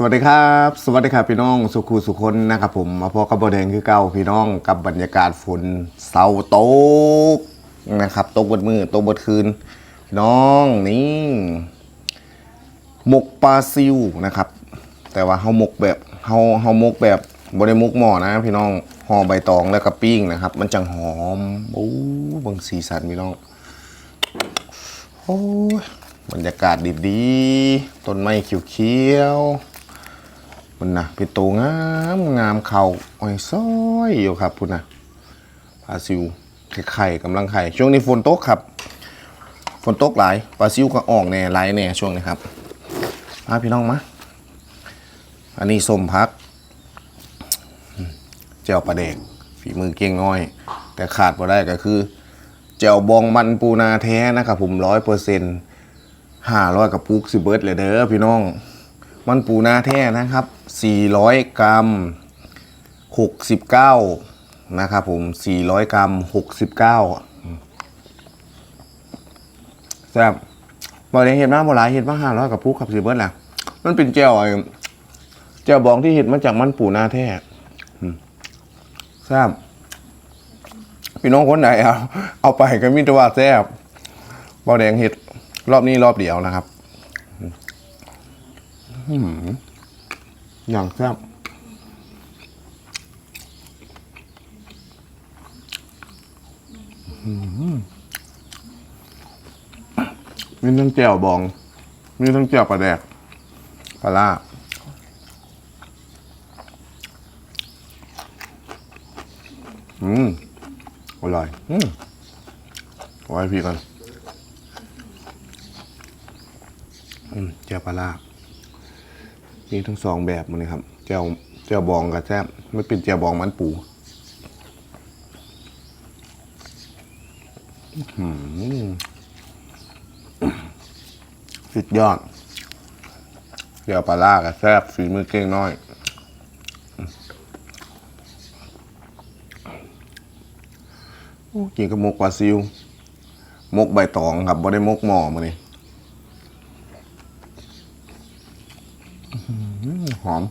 สวัสดีครับ สวัสดีครับพี่น้องสุขูสุคนนะครับผมมาพบกับบอแดงคือเก้าพี่น้องกับบรรยากาศฝนเสาโต๊กนะครับตกบดมือตกบดคืนพี่น้องนี่หมกปลาซิวนะครับ แต่ว่าเฮาหมกแบบเฮาเฮาหมกแบบบริมกหม้อนะพี่น้องห่อใบตองแล้วก็ปิ้งนะครับ มันจังหอมโอ้บางสีสันพี่น้องโอ้บรรยากาศดีๆต้นไม้เขียวๆ มันนะเป็นตัวงามงามเขาอ้อยซ้อยอยู่ครับพุ่นนะปลาซิวไข่กำลังไข่ช่วงนี้ฝนตกครับฝนตกหลายปลาซิวก็ออกแน่หลายแน่ช่วงนี้ครับมาพี่น้องมาอันนี้ส้มพักอืมแจ่วปลาแดกฝีมือเก่งน้อย แต่ขาดบ่ได้ก็คือแจ่วบองมันปูนาแท้นะครับผมร้อยเปอร์เซ็นต์ห้าร้อยกับปุกสิเบิร์ดเลยเด้อพี่น้อง มันปูนาแท้นะครับ สี่ร้อยกรัมหกสิบเก้านะครับผมสี่ร้อยกรัมหกสิบเก้าแซ่บบอกเลยเห็นมาโบราณเห็นมาห้าร้อยกับปุกครับสิเบิร์ดแหละมันเป็นแจ่วไอ้แจ่วบองที่เห็ดมาจากมันปูนาแท้แซ่บพี่น้องคนไหนเอาเอาไปก็มิตรว่าแซ่บบาแดงเห็ดรอบนี้รอบเดียวนะครับ อื้อหื อย่างแซ่บมีทั้งแจ่วบอง มีทั้งแจ่วปลาแดกปลาล่าอืม อร่อย อืมไว้พี่ก่อนอืมเจียวปลาร้า มีทั้งสองแบบมันเลยครับเจียวเจียวบองกับแซ่บไม่เป็นเจียวบองมันปูสุดยอดเจียวปลาร้ากับแซ่บฝีมือเก่งน้อย กินกับมกปลาซิว มกใบตองครับบ่ได้มกหม้อมานี่ หอม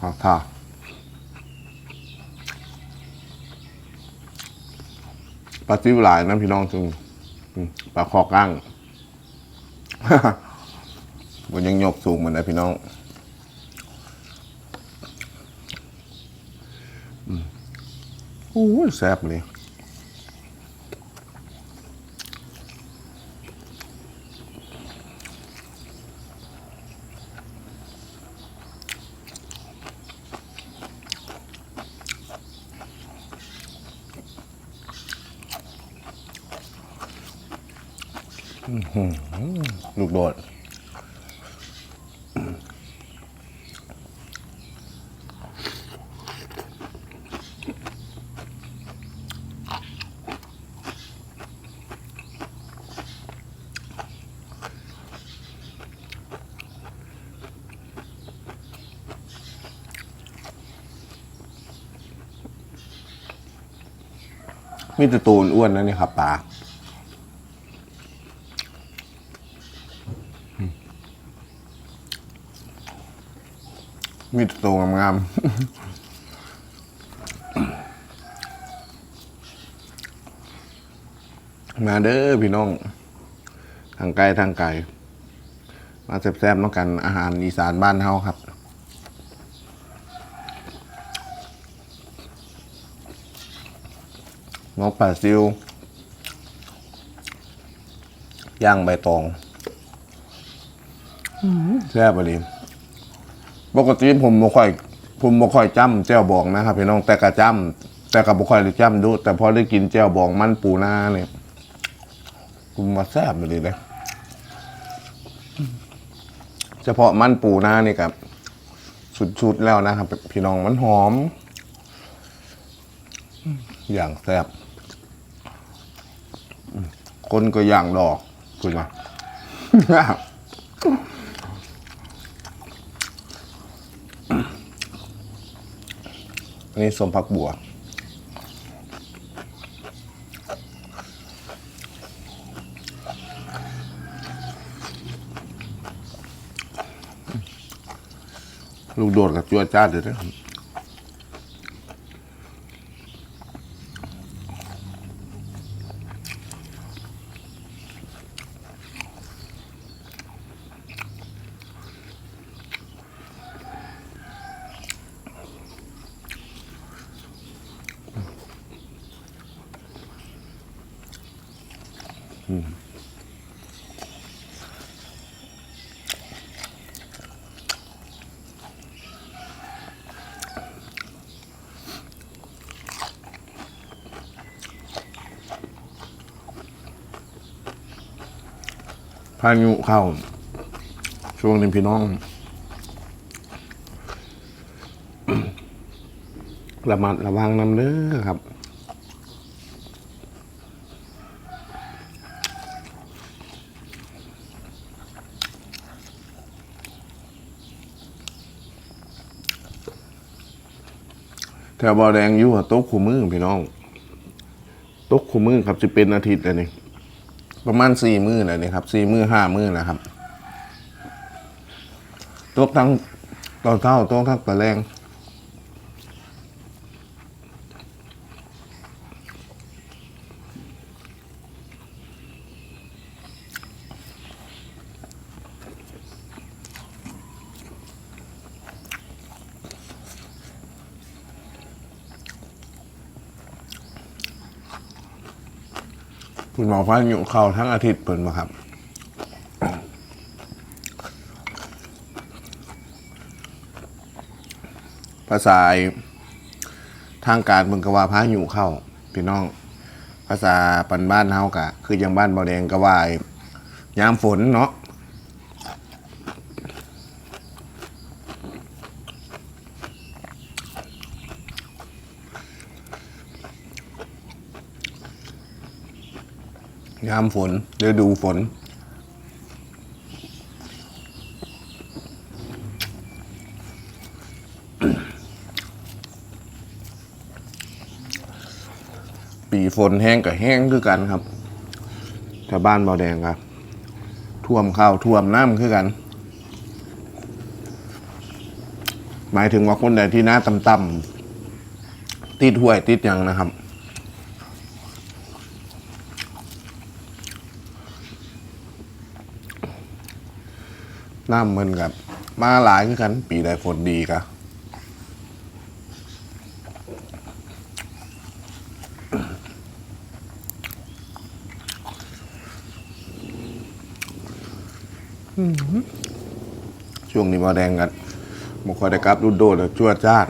หอมท่าปลาซิวหลายนะพี่น้องจึง ปลาคอกั้งบนยังยกสูงเหมือนนะพี่น้องอู้แซ่บเลย ลูกโดด มีแต่ตูนอ้วนนะนี่ครับปลามีแต่ตัวงามๆ มาเด้อพี่น้อง ทางไกลทางไกล มาแซ่บๆมากันอาหารอีสานบ้านเฮาครับ งอกปลาซิว ย่างใบตองแซ่บไปเลยปกติผมบ่ค่อย ผมบ่ค่อยจำแจ่วบองนะครับพี่น้องแต่กะจำแต่ก็บ่ค่อยได้จำดู แต่พอได้กินแจ่วบองมันปูนาเนี่ยผมมาแซ่บเลยเลยเฉพาะมันปูนานี่กับสุดๆแล้วนะครับพี่น้องมันหอม อย่างแซ่บคนก็อย่างดอกคุณมาอันนี้สมพักบัวลูกโดดกับจัวจ้าดเดี๋ยวนะ พายุเข้า ช่วงนี้พี่น้องระมัดระวังนำเด้อครับ แถวบ่อแดงอยู่อะโต๊ะคู่มือพี่น้องโต๊ะคู่มือครับจะเป็นอาทิตย์เลยนี่ ประมาณสี่มือเลยนี่ครับสี่มือห้ามือนะครับตัวทั้งตอนเช้าตัวทั้งตะแรง คุณหมอฟ้าอยู่เข่าทั้งอาทิตย์เปิดมาครับภาษาทางการเมืองกว่าพายุเข้าพี่น้อง ภาษาปันบ้านเฮากะ คือยังบ้านเบาแดงกว่ายามฝนเนาะ ยามฝนฤดูฝน ปีฝนแห้งกับแห้งคือกันครับแถวบ้านเบาแดงครับ ท่วมข้าวท่วมน้ำคือกัน หมายถึงว่าคนใดที่หน้าต่ำๆติดห้วยติดยังนะครับ น้ำมันกัน มาหลายคือกัน ปีใดฝนดีกะช่วงนี้มาแดงกันมาคอยได้กลับรุดโดดแล้วจวจ้าน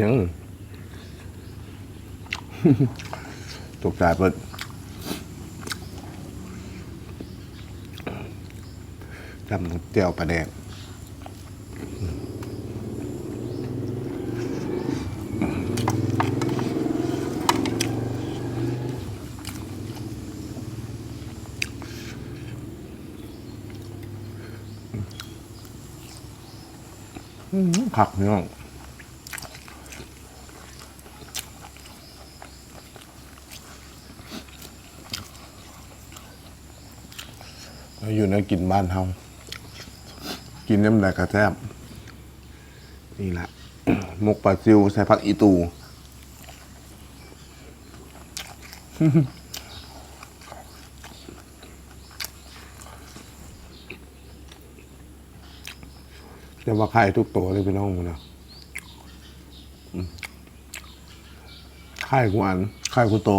ยังตกใจเปิดจำเจียวปลาแดงผักพี่น้อ เราอยู่ในกินบ้านเฮากินน้ำแดกกระแทบนี่แหละหมกปลาซิวใส่ผักอีตู จะว่าไข่ทุกตัวเลยพี่น้องมึงนะไข่กูอันไข่กูโต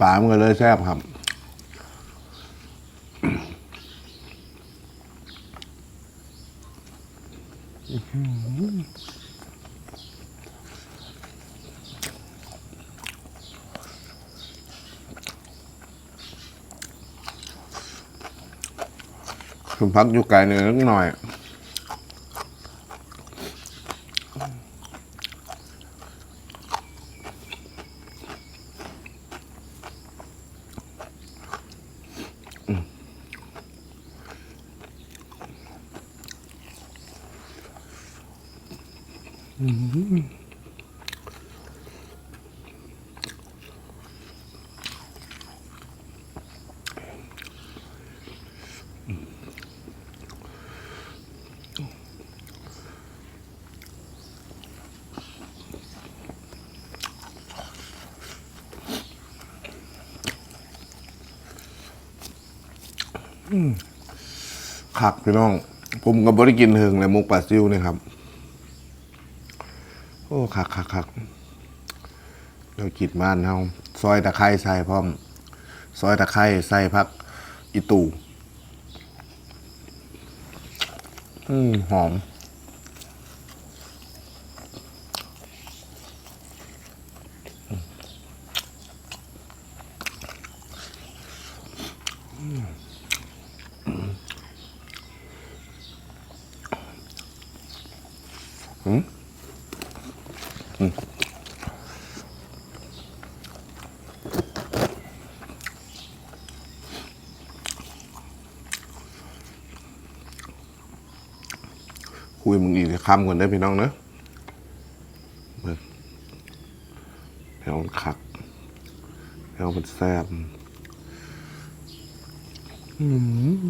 ปลามันก็เลยแซ่บครับ คุณพักอยู่ไกลเนี่ยนิดหน่อย ขักพี่น้อง ผมก็บบริกินถึงเลยมุกปลาซิวนี่ครับ โอ้ขักขักขักเรากินบ้านเฮาซอยตะไคร้ใส่พร้อม ซอยตะไคร้ใส่พัก อีตูอืมหอม คุยมึงอีกคำก่อนได้พี่น้องเนอะเบิ่งแถวมันขักแถวมันแซ่บอืม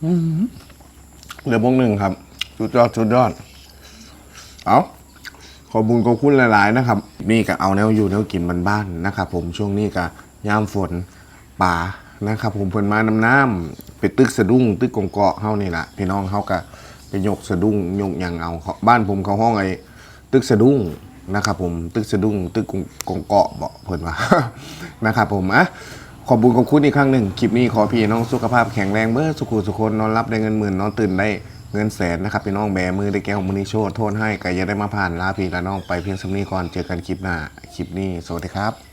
เหลือพวกหนึ่งครับสุดยอดสุดยอด เอาขอบุญขอบคุณหลาย ๆ นะครับ นี่ก็เอาแนวอยู่แนวกินบ้านๆนะครับผมช่วงนี้ก็ยามฝนป่านะครับผมเพิ่นมาน้ำน้ำไปตึกสะดุ้ง ตึกกงเกาะเฮานี่แหละพี่น้องเฮาก็ไปยกสะดุ้งยกยังเอาบ้านผมเขาห้องไอ้ตึกสะดุ้งนะครับผมตึกสะดุ้งตึกกงกงเกาะบอกเพิ่นว่านะครับผมอะ ขอบบุญขอบคุณอีกครั้งหนึ่งคลิปนี้ขอพี่น้องสุขภาพแข็งแรงเบ้อสุขุสุขคนนอนรับได้เงินหมื่นนอนตื่นได้เงินแสนนะครับพี่น้องแบมือได้แก้วมือนิโชดโทษให้ก็อย่าได้มาผ่านลาพี่ละน้องไปเพียงสำนีก่อนเจอกันคลิปหน้าคลิปนี้สวัสดีครับ